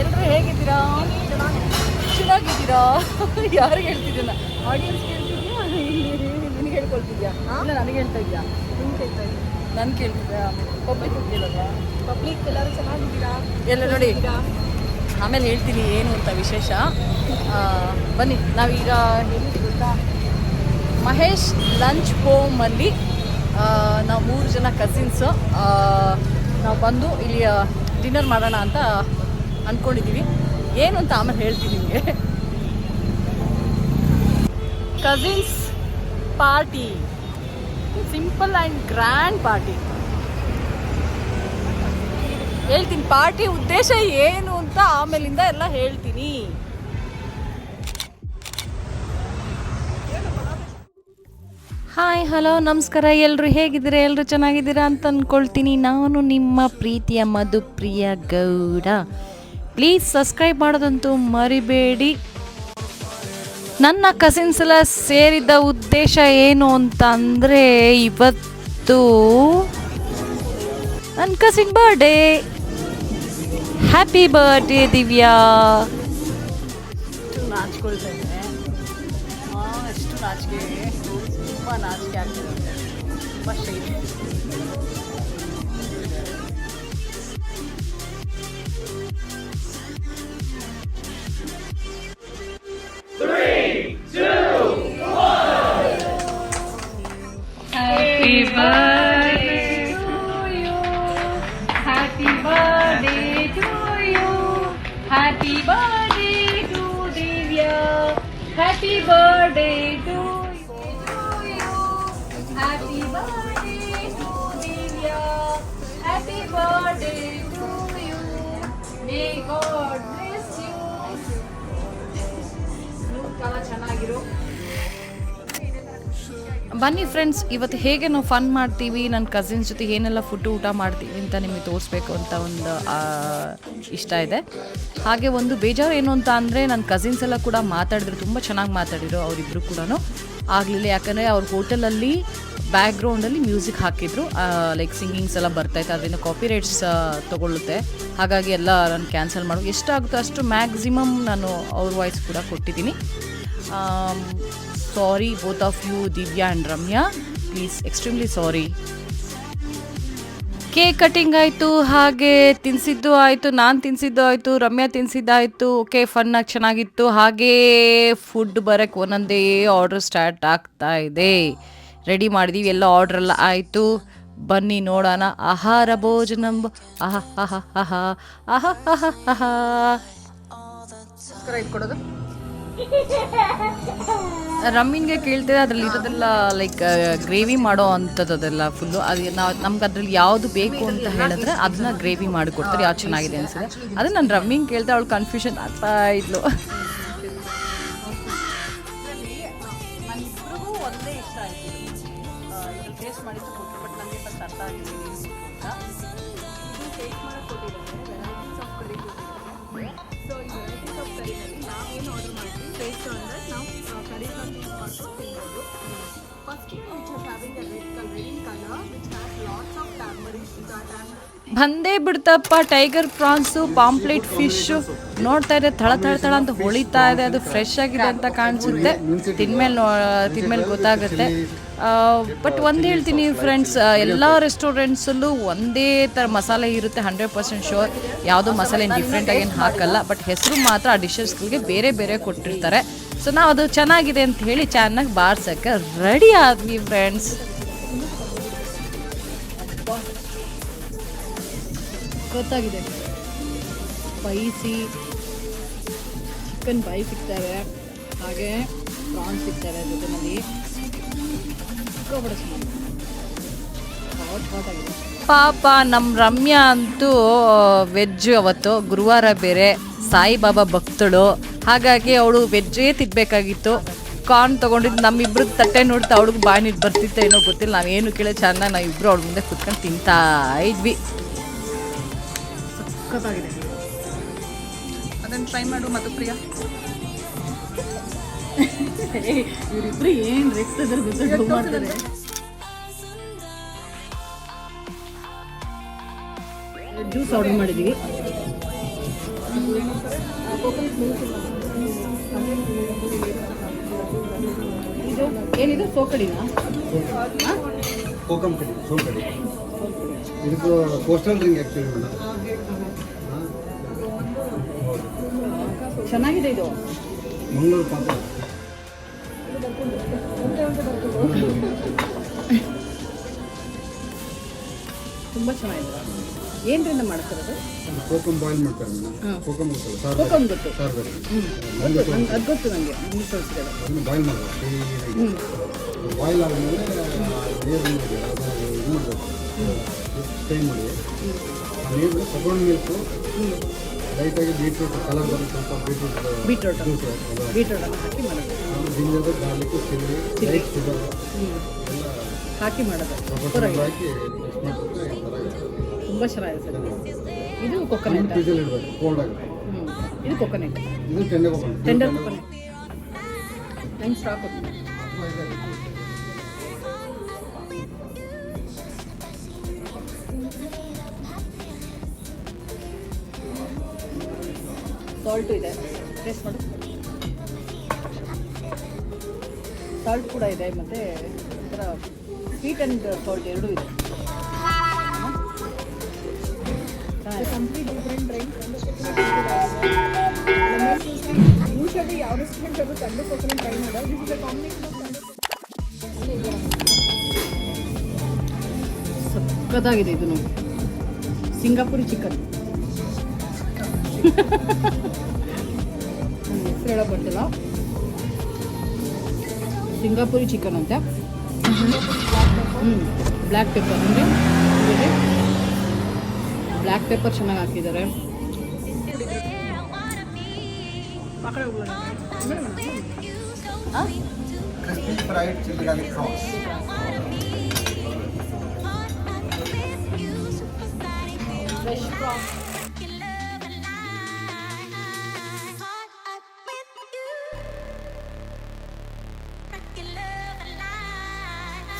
ಎಲ್ಲರೂ ಹೇಗಿದ್ದೀರಾ? ಚೆನ್ನಾಗಿದ್ದೀರಾ? ಯಾರಿಗೆ ಹೇಳ್ತಿದ್ದೀನ ಆಡಿಯನ್ಸ್ ಕೇಳ್ತಿದ್ಯಾ ನಿನಗೆ ಹೇಳ್ಕೊಳ್ತಿದ್ಯಾ ಇಲ್ಲ ನನಗೆ ಹೇಳ್ತಾ ಇದ್ಯಾ ನಿಮ್ಗೆ ಕೇಳ್ತಾ ಇದ್ದೀನಿ. ನನ್ಗೆ ಕೇಳ್ತಿದ್ಯಾ ಪಬ್ಲಿಕ್ ಕೇಳೋದಾ ಪಬ್ಲಿಕ್ ಎಲ್ಲರೂ ಚೆನ್ನಾಗಿದ್ದೀರಾ? ಎಲ್ಲ ನೋಡಿ. ಆಮೇಲೆ ಹೇಳ್ತೀನಿ ಏನು ಅಂತ ವಿಶೇಷ. ಬನ್ನಿ, ನಾವೀಗ ಎಲ್ಲಿದ್ದೀವಿ ಗೊತ್ತಾ ಮಹೇಶ್ ಲಂಚ್ ಹೋಮಲ್ಲಿ ನಾವು ಮೂರು ಜನ ಕಸಿನ್ಸು ನಾವು ಬಂದು ಇಲ್ಲಿ ಡಿನ್ನರ್ ಮಾಡೋಣ ಅಂತ ಅಂದ್ಕೊಂಡಿದ್ದೀವಿ ಏನು ಅಂತ ಆಮೇಲೆ ಹೇಳ್ತೀನಿ ನಿಮಗೆ. Cousins party simple and grand party ಹೇಳ್ತೀನಿ ಪಾರ್ಟಿ ಉದ್ದೇಶ ಏನು ಅಂತ ಆಮೇಲಿಂದ ಎಲ್ಲ ಹೇಳ್ತೀನಿ. ಹಾಯ್, ಹಲೋ, ನಮಸ್ಕಾರ. ಎಲ್ಲರೂ ಹೇಗಿದ್ದೀರಾ? ಎಲ್ಲರೂ ಚೆನ್ನಾಗಿದ್ದೀರಾ ಅಂತ ಅಂದ್ಕೊಳ್ತೀನಿ ನಾನು ನಿಮ್ಮ ಪ್ರೀತಿಯ ಮಧುಪ್ರಿಯ ಗೌಡ. ಪ್ಲೀಸ್ ಸಬ್ಸ್ಕ್ರೈಬ್ ಮಾಡೋದಂತೂ ಮರಿಬೇಡಿ. ನನ್ನ ಕಸಿನ್ಸ್ ಎಲ್ಲ ಸೇರಿದ್ದ ಉದ್ದೇಶ ಏನು ಅಂತ ಅಂದರೆ ಇವತ್ತು ನನ್ನ cousin birthday happy birthday Divya ಎಷ್ಟು ನಾಚ್ಕೊಳ್ತಾ ಇದೆ ಎಷ್ಟು ನಾಚಿಕೆ ತುಂಬ ನಾಚಿಕೆ ಆಗ್ತಿದೆ ತುಂಬ ಬನ್ನಿ ಫ್ರೆಂಡ್ಸ್ ಇವತ್ತು ಹೇಗೆ ನಾವು ಫನ್ ಮಾಡ್ತೀವಿ ನನ್ನ ಕಸಿನ್ಸ್ ಜೊತೆ ಏನೆಲ್ಲ ಫುಡ್ ಊಟ ಮಾಡ್ತೀವಿ ಅಂತ ನಿಮಗೆ ತೋರಿಸ್ಬೇಕು ಅಂತ ಒಂದು ಇಷ್ಟ ಇದೆ. ಹಾಗೆ ಒಂದು ಬೇಜಾರು ಏನು ಅಂತ ಅಂದರೆ ನನ್ನ ಕಸಿನ್ಸ್ ಎಲ್ಲ ಕೂಡ ಮಾತಾಡಿದ್ರು, ತುಂಬ ಚೆನ್ನಾಗಿ ಮಾತಾಡಿದ್ರು ಅವರಿಬ್ಬರು ಕೂಡ ಆಗಲಿಲ್ಲ, ಯಾಕಂದರೆ ಅವ್ರ ಹೋಟೆಲಲ್ಲಿ ಬ್ಯಾಕ್ಗ್ರೌಂಡಲ್ಲಿ ಮ್ಯೂಸಿಕ್ ಹಾಕಿದ್ರು. ಲೈಕ್ ಸಿಂಗಿಂಗ್ಸ್ ಎಲ್ಲ ಬರ್ತಾಯಿತ್ತು ಅದರಿಂದ ಕಾಪಿ ರೈಟ್ಸ್ ತೊಗೊಳ್ಳುತ್ತೆ. ಹಾಗಾಗಿ ಎಲ್ಲ ನಾನು ಕ್ಯಾನ್ಸಲ್ ಮಾಡೋ. ಎಷ್ಟಾಗುತ್ತೋ ಅಷ್ಟು ಮ್ಯಾಕ್ಸಿಮಮ್ ನಾನು ಅವ್ರ ವಾಯ್ಸ್ ಕೂಡ ಕೊಟ್ಟಿದ್ದೀನಿ. Sorry both of you Divya and Ramya please extremely sorry cake cutting ಆಯಿತು ಹಾಗೆ ತಿನ್ಸಿದ್ದು ಆಯಿತು ನಾನು ತಿನ್ಸಿದ್ದು ಆಯಿತು ರಮ್ಯಾ ತಿನ್ಸಿದ್ದಾಯಿತು. ಓಕೆ ಫನ್ನಾಗಿ ಚೆನ್ನಾಗಿತ್ತು. ಹಾಗೇ ಫುಡ್ ಬರೋಕ್ಕೆ ಒಂದೊಂದೇ ಆರ್ಡ್ರ್ ಸ್ಟಾರ್ಟ್ ಆಗ್ತಾ ಇದೆ. ರೆಡಿ ಮಾಡಿದೀವಿ ಎಲ್ಲ ಆರ್ಡ್ರ್ ಎಲ್ಲ ಆಯಿತು. ಬನ್ನಿ ನೋಡೋಣ. ಆಹಾರ ಭೋಜನ. ಆಹಾ ಆಹಾ ಆಹಾ ಆಹಾ ಆಹಾ ಆಹಾ ಕೊಡೋದು. ರಮ್ಮಿನ್ಗೆ ಕೇಳ್ತಿದ್ರೆ ಅದ್ರಲ್ಲಿ ಇರೋದೆಲ್ಲ ಲೈಕ್ ಗ್ರೇವಿ ಮಾಡೋ ಅಂಥದ್ದು ಅದೆಲ್ಲ ಫುಲ್ಲು ಅದು ನಾವು, ನಮ್ಗೆ ಅದ್ರಲ್ಲಿ ಯಾವುದು ಬೇಕು ಅಂತ ಹೇಳಿದ್ರೆ ಅದನ್ನ ಗ್ರೇವಿ ಮಾಡಿಕೊಡ್ತಾರೆ ಯಾವ್ದು ಚೆನ್ನಾಗಿದೆ ಅನ್ಸುತ್ತೆ. ಅದೇ ನಾನು ರಮ್ಮಿಂಗ್ ಕೇಳ್ತಾ ಅವಳು ಕನ್ಫ್ಯೂಷನ್ ಆಗ್ತಾ ಇದ್ಲು. ಒಂದೇ ಇಷ್ಟ ಆಯಿತು. ಟೇಸ್ಟ್ ಬಟ್ ನನಗೆ ಅರ್ಥ ಟ್ಯಾಮರಿಸ್ ಬಂದೇ ಬಿಡ್ತಪ್ಪ ಟೈಗರ್ ಪ್ರಾನ್ಸು ಪಾಂಪ್ಲೇಟ್ ಫಿಶ್ ನೋಡ್ತಾ ಇದೆ ತಳ ತಳ ಥಳ ಅಂತ ಹೊಳಿತಾ ಇದೆ. ಅದು ಫ್ರೆಶ್ ಆಗಿದೆ ಅಂತ ಕಾಣಿಸುತ್ತೆ. ತಿನ್ಮೇಲೆ ತಿನ್ಮೇಲೆ ಗೊತ್ತಾಗುತ್ತೆ. ಬಟ್ ಒಂದು ಹೇಳ್ತೀನಿ ಫ್ರೆಂಡ್ಸ್ ಎಲ್ಲ ರೆಸ್ಟೋರೆಂಟ್ಸಲ್ಲೂ ಒಂದೇ ಥರ ಮಸಾಲೆ ಇರುತ್ತೆ ಹಂಡ್ರೆಡ್ ಪರ್ಸೆಂಟ್ ಶೋರ್ ಯಾವುದೋ ಮಸಾಲೆ ಡಿಫ್ರೆಂಟಾಗಿ ಏನು ಹಾಕಲ್ಲ ಬಟ್ ಹೆಸರು ಮಾತ್ರ ಆ ಡಿಶಸ್ಗಳಿಗೆ ಬೇರೆ ಬೇರೆ ಕೊಟ್ಟಿರ್ತಾರೆ. ಸೊ ನಾವು ಅದು ಚೆನ್ನಾಗಿದೆ ಅಂತ ಹೇಳಿ ಚೆನ್ನಾಗಿ ಬಾರ್ಸೋಕ್ಕೆ ರೆಡಿ ಆದ್ವಿ ಫ್ರೆಂಡ್ಸ್ ಗೊತ್ತಾಗಿದೆ. ಸ್ಪೈಸಿ ಚಿಕನ್ ಬೈ ಸಿಗ್ತಾರೆ ಹಾಗೆ ಪ್ರಾನ್ಸ್ ಸಿಗ್ತಾರೆ ಜೊತೆನಲ್ಲಿ. ಪಾಪ ನಮ್ಮ ರಮ್ಯಾ ಅಂತೂ ವೆಜ್ ಅವತ್ತು ಗುರುವಾರ ಬೇರೆ, ಸಾಯಿಬಾಬಾ ಭಕ್ತಳು. ಹಾಗಾಗಿ ಅವಳು ವೆಜ್ಜೇ ತಿನ್ಬೇಕಾಗಿತ್ತು. ಕಾರ್ನ್ ತೊಗೊಂಡಿದ್ದು ನಮ್ಮಿಬ್ರು ತಟ್ಟೆ ನೋಡ್ತಾ ಅವಳಿಗೆ ಬಾಯಿ ನೀರು ಬರ್ತಿತ್ತು ಏನೋ ಗೊತ್ತಿಲ್ಲ. ನಾವೇನು ಕೇಳೋ ಚೆನ್ನಾಗಿ ನಾವು ಇಬ್ಬರು ಅವಳ ಮುಂದೆ ಕುತ್ಕೊಂಡು ತಿಂತಾ ಇದ್ವಿ. ಅದನ್ನು ಟ್ರೈ ಮಾಡು ಮಧುಪ್ರಿಯ ಇವರಿಬ್ರು ಏನು ರೆಕ್ತದಲ್ಲಿ ಗೊತ್ತು ಮಾಡ್ತಾರೆ. ಜ್ಯೂಸ್ ಆರ್ಡರ್ ಮಾಡಿದ್ದೀವಿ ಇದು ಏನಿದು? ಸೋಕಡಿನಾ? ಕೋಕಮ್ ಕಡಿ ಸೋಕಡಿ. ಕಡಿ ಇದಕ್ಕೆ ಕೋಸ್ಟಲ್ ಡ್ರಿಂಕ್ ಆ್ಯಕ್ಚುಲಿ ಮೇಡಮ್. ಚೆನ್ನಾಗಿದೆ ಇದು. ಮಂಗಳೂರು ಪಾಪ ತುಂಬ ಚೆನ್ನಾಗಿದೆ. ಏನ್ರಿಂದ ಮಾಡ್ತಿರೋದು? ಕೋಕಮ್ ಬಾಯ್ಲ್ ಮಾಡ್ತಾರೆ ಕೋಕಮ್ ಗೊತ್ತಲ್ಲ? ಸಾರ್ ಕೋಕಮ್ ಗೊತ್ತು. ಸಾರ್ ಗೊತ್ತು ಅದು ಗೊತ್ತು ನನಗೆ ನಿಮ್ಗೆ ತೋರಿಸಿದೆ ಅದನ್ನು ಬಾಯ್ಲ್ ಮಾಡಬೇಕು ಬಾಯ್ಲ್ ಆದಮೇಲೆ ನೀರು ಟೈಮ್ ಇದು ಮಾಡಬೇಕು. ಫ್ರೈ ಮಾಡಿ. ನೀರು ತಗೊಂಡು ಮಿಲ್ಕು ಲೈಟಾಗಿ ಬೀಟ್ರೂಟ್ ಕಲರ್ ಬರುತ್ತೆ ಸ್ವಲ್ಪ ಬೀಟ್ರೂಟ್ ಬೀಟ್ರೋಟ್ ಜ್ಯೂಸ್ ಅದು ಬೀಟ್ರೋಟ್ ಎಲ್ಲ ಹಾಕಿ ಮಾಡೋದು. ಆಮೇಲೆ ginger garlic chilli light sugar ಎಲ್ಲ ಹಾಕಿ ಮಾಡೋದು. ಪ್ರೊಫೆಷನಲ್ ಹಾಕಿ ಮಿಕ್ಸ್ ಮಾಡಿಬಿಟ್ರೆ ಈ ಥರ ಇದೆ. ತುಂಬ ಚೆನ್ನಾಗಿದೆ ಸರ್. ಇದು ಕೊಕೊನೆಟ್ ಫ್ರಿಜ್ಜಲ್ಲಿ ಇಡಬೇಕು ಕೋಲ್ಡ್ ಆಗುತ್ತೆ ಹ್ಞೂ ಇದು ಕೊಕೊನೆಟ್ ಇದು ಟೆಂಡೆ ಕೋಕಮ್ ಟೆಂಡರ್ ಕೊಕೊನೆಟ್ ನಂಗೆ ಸ್ಟಾಕ್ ಸಾಲ್ಟು ಇದೆ. ಟೇಸ್ಟ್ ಮಾಡಿ. ಸಾಲ್ಟ್ ಕೂಡ ಇದೆ ಮತ್ತು ಒಂಥರ ಸ್ವೀಟ್ ಆ್ಯಂಡ್ ಸಾಲ್ಟ್ ಎರಡೂ ಇದೆ. ಕಂಪ್ಲೀಟ್ ಡಿಫ್ರೆಂಟ್ ಡ್ರಿಂಕ್ ಯೂಶಲಿ ಯಾವ ರೆಸ್ಟೋರೆಂಟ್ ಅದು ತಂಡು ಕೊಕ್ಕನ ಟ್ರೈ ಮಾಡೋ this is a combination of ಸಕ್ಕತ್ತಾಗಿದೆ ಇದು ಸಿಂಗಾಪುರಿ ಚಿಕನ್. ಹೆಸರು ಹೇಳಕ್ ಬರ್ತಿಲ್ಲ ಸಿಂಗಾಪುರಿ ಚಿಕನ್ ಅಂತ. ಹ್ಞೂ ಬ್ಲ್ಯಾಕ್ ಪೆಪ್ಪರ್ ಅಂದರೆ ಬ್ಲ್ಯಾಕ್ ಪೆಪ್ಪರ್ ಚೆನ್ನಾಗಿ ಹಾಕಿದ್ದಾರೆ. ಫ್ರೆಶ್ ಫ್ರೈಡ್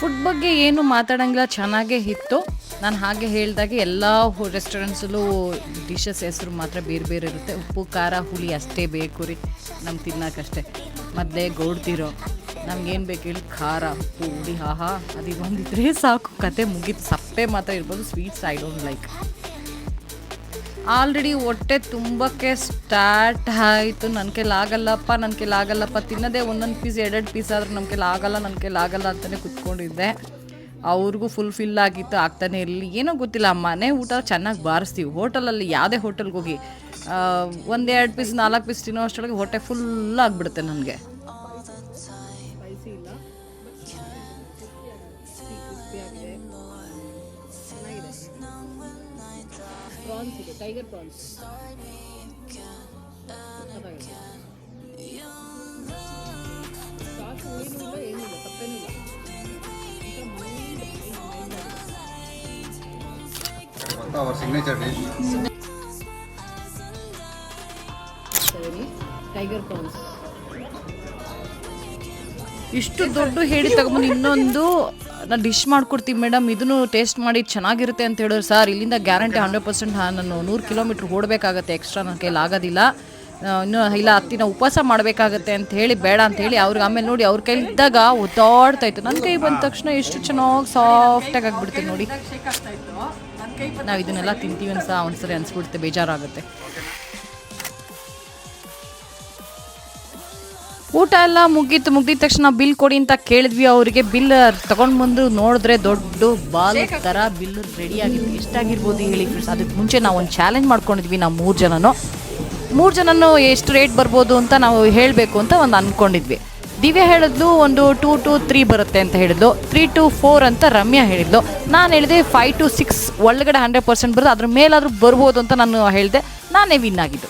ಫುಡ್ ಬಗ್ಗೆ ಏನು ಮಾತಾಡಂಗಿಲ್ಲ, ಚೆನ್ನಾಗೇ ಇತ್ತು. ನಾನು ಹಾಗೆ ಹೇಳಿದಾಗೆ ಎಲ್ಲ ರೆಸ್ಟೋರೆಂಟ್ಸಲ್ಲೂ ಡಿಶಸ್ ಹೆಸರು ಮಾತ್ರ ಬೇರೆ ಬೇರೆ ಇರುತ್ತೆ. ಉಪ್ಪು, ಖಾರ, ಹುಳಿ ಅಷ್ಟೇ ಬೇಕು ರೀ. ನಮ್ಗೆ ತಿನ್ನೋಕ್ಕಷ್ಟೇ ಮೊದಲೇ ಗೌಡ್ತಿರೋ ನಮ್ಗೇನು ಬೇಕು ಹೇಳಿ, ಖಾರ, ಉಪ್ಪು, ಹುಳಿ, ಆಹಾ ಅದು ಇದೊಂದಿದ್ರೆ ಸಾಕು. ಕತೆ ಮುಗೀತು. ಸಪ್ಪೆ ಮಾತ್ರ ಇರ್ಬೋದು sweets I don't like already ಹೊಟ್ಟೆ ತುಂಬಕ್ಕೆ ಸ್ಟಾರ್ಟ್ ಆಯಿತು. ನನ್ನ ಕೈಲಿ ಆಗಲ್ಲಪ್ಪ ನನ್ನ ಕೈಲಿ ಆಗಲ್ಲಪ್ಪ. ತಿನ್ನೋದೇ ಒಂದೊಂದು ಪೀಸ್ ಎರಡೆರಡು ಪೀಸ್ ಆದರೆ ನಮ್ಮ ಕೈಲಿ ಆಗಲ್ಲ ನನ್ನ ಕೈಲಾಗಲ್ಲ ಅಂತಲೇ ಕುತ್ಕೊಂಡಿದ್ದೆ. ಅವ್ರಿಗೂ ಫುಲ್ ಫಿಲ್ ಆಗಿತ್ತು, ಆಗ್ತಾನೆ ಇರಲಿ. ಏನೋ ಗೊತ್ತಿಲ್ಲ, ಮನೆ ಊಟ ಚೆನ್ನಾಗಿ ಬಾರಿಸ್ತೀವಿ. ಹೋಟೆಲಲ್ಲಿ ಯಾವುದೇ ಹೋಟೆಲ್ಗೆ ಹೋಗಿ ಒಂದೆರಡು ಪೀಸ್ ನಾಲ್ಕು ಪೀಸ್ ತಿನ್ನೋ ಅಷ್ಟರೊಳಗೆ ಹೊಟ್ಟೆ ಫುಲ್ ಆಗಿಬಿಡುತ್ತೆ ನನಗೆ. ಪ್ರಾನ್ಸ್ ಇದೆ ಟೈಗರ್ ಪ್ರಾನ್ಸ್ ಏನಿಲ್ಲ ತಪ್ಪೇನಿಲ್ಲ our signature dish tiger prawns ಇಷ್ಟು ದೊಡ್ಡ ಹೇಳಿ ತಗೊಂಬಂದು ಇನ್ನೊಂದು ನಾನು ಡಿಶ್ ಮಾಡ್ಕೊಡ್ತೀವಿ ಮೇಡಮ್ ಇದನ್ನು ಟೇಸ್ಟ್ ಮಾಡಿ ಚೆನ್ನಾಗಿರುತ್ತೆ ಅಂತ ಹೇಳಿದ್ರು. ಸರ್ ಇಲ್ಲಿಂದ ಗ್ಯಾರಂಟಿ ಹಂಡ್ರೆಡ್ ಪರ್ಸೆಂಟ್ ನಾನು ನೂರು ಕಿಲೋಮೀಟ್ರ್ ಓಡಬೇಕಾಗತ್ತೆ ಎಕ್ಸ್ಟ್ರಾ ನನ್ನ ಕೈಲಿ ಆಗೋದಿಲ್ಲ. ಇನ್ನು ಇಲ್ಲ ಹತ್ತಿನ ಉಪವಾಸ ಮಾಡಬೇಕಾಗತ್ತೆ ಅಂತ ಹೇಳಿ, ಬೇಡ ಅಂತ ಹೇಳಿ ಅವ್ರಿಗೆ ಆಮೇಲೆ ನೋಡಿ, ಅವ್ರ ಕೈಲಿದ್ದಾಗ ಒದ್ದಾಡ್ತಾ ಇತ್ತು. ನನ್ನ ಕೈ ಬಂದ ತಕ್ಷಣ ಎಷ್ಟು ಚೆನ್ನಾಗಿ ಸಾಫ್ಟಾಗಿ ಆಗಿಬಿಡ್ತೀನಿ ನೋಡಿ. ನಾವು ಇದನ್ನೆಲ್ಲ ತಿಂತೀವಿ ಅನ್ಸ ಒಂದ್ಸರಿ ಅನಿಸ್ಬಿಡುತ್ತೆ, ಬೇಜಾರಾಗುತ್ತೆ. ಊಟ ಎಲ್ಲ ಮುಗೀತು ಮುಗಿದ ತಕ್ಷಣ ಬಿಲ್ ಕೊಡಿ ಅಂತ ಕೇಳಿದ್ವಿ. ಅವರಿಗೆ ಬಿಲ್ ತಗೊಂಡ್ ಬಂದು ನೋಡಿದ್ರೆ ದೊಡ್ಡ ಬಾಲ್ ತರ ಬಿಲ್ ರೆಡಿ ಆಗಿತ್ತು. ಎಷ್ಟಾಗಿರ್ಬೋದು ಹೇಳಿ ಫ್ರೆಂಡ್ಸ್ ಅದಕ್ಕೆ ಮುಂಚೆ ನಾವು ಒಂದು ಚಾಲೆಂಜ್ ಮಾಡ್ಕೊಂಡಿದ್ವಿ ನಾವು ಮೂರು ಜನನು. ಮೂರು ಜನನು ಎಷ್ಟು ರೇಟ್ ಬರ್ಬೋದು ಅಂತ ನಾವು ಹೇಳಬೇಕು ಅಂತ ಒಂದು ಅಂದ್ಕೊಂಡಿದ್ವಿ ದಿವ್ಯಾ ಹೇಳಿದ್ಲು, ಒಂದು ಟೂ ಟು ತ್ರೀ ಬರುತ್ತೆ ಅಂತ ಹೇಳಿದ್ಲು. ತ್ರೀ ಟು ಫೋರ್ ಅಂತ ರಮ್ಯಾ ಹೇಳಿದ್ಲು. ನಾನು ಹೇಳಿದೆ ಫೈವ್ ಟು ಸಿಕ್ಸ್ ಒಳಗಡೆ ಹಂಡ್ರೆಡ್ ಪರ್ಸೆಂಟ್ ಬರುತ್ತೆ, ಅದ್ರ ಮೇಲಾದರೂ ಬರ್ಬೋದು ಅಂತ ನಾನು ಹೇಳಿದೆ. ನಾನೇ ವಿನ್ ಆಗಿದ್ದು.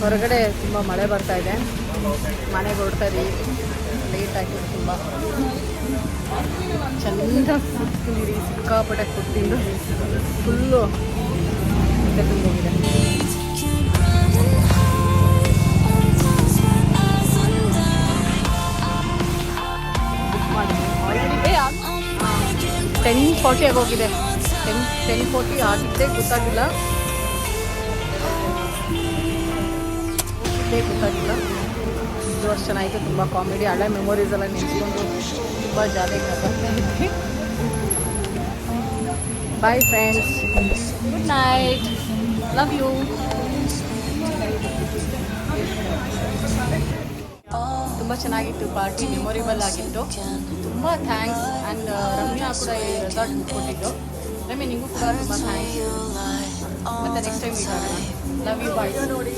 ಹೊರಗಡೆ ತುಂಬ ಮಳೆ ಬರ್ತಾ ಇದೆ. ಮನೆಗೆ ಹೊಡ್ತಾ ಇದ್ದೀವಿ. ಲೇಟ್ ಆಗಿದೆ ತುಂಬ. ಚಂದ ಫುಡ್ ಸಿಕ್ಕಾಪಟ್ಟೆ ಫುಡ್ ಫುಲ್ಲು ಹೋಗಿದೆ ಟೆನ್ ಫಾರ್ಟಿ ಆಗೋಗಿದೆ. ಟೆನ್ ಟೆನ್ ಫೋರ್ಟಿ ಆಗಿದ್ದೇ ಗೊತ್ತಾಗಿಲ್ಲ. ಇದೇ ಗೊತ್ತಾಗಿಲ್ಲ. ಇದು ಅಷ್ಟು ಚೆನ್ನಾಗಿತ್ತು ತುಂಬ ಕಾಮಿಡಿ ಹಳೆ ಮೆಮೊರೀಸ್ ಎಲ್ಲ ನೆನೆಸ್ಕೊಂಡು ತುಂಬ ಜಾಲಿ ಬರ್ತಾ ಇದ್ವಿ bye friends good night love you ತುಂಬ ಚೆನ್ನಾಗಿತ್ತು ಪಾರ್ಟಿ ಮೆಮೊರೇಬಲ್ ಆಗಿತ್ತು. ತುಂಬ ಥ್ಯಾಂಕ್ಸ್ ಆ್ಯಂಡ್ ರಮ್ಯಾ ಕೂಡ ಈ ರೆಸಾರ್ಟ್ ಕೊಟ್ಟಿದ್ದು. ರಮ್ಯ ನಿಮಗೂ ಕೂಡ ತುಂಬ ಥ್ಯಾಂಕ್ಸ್ ಮತ್ತೆ ನೆಕ್ಸ್ಟ್ ಟೈಮ್ ಮೀಟ್ ಆಗೋಣ ಲವ್ ಯು ಬಾಯ್ ನೋಡಿ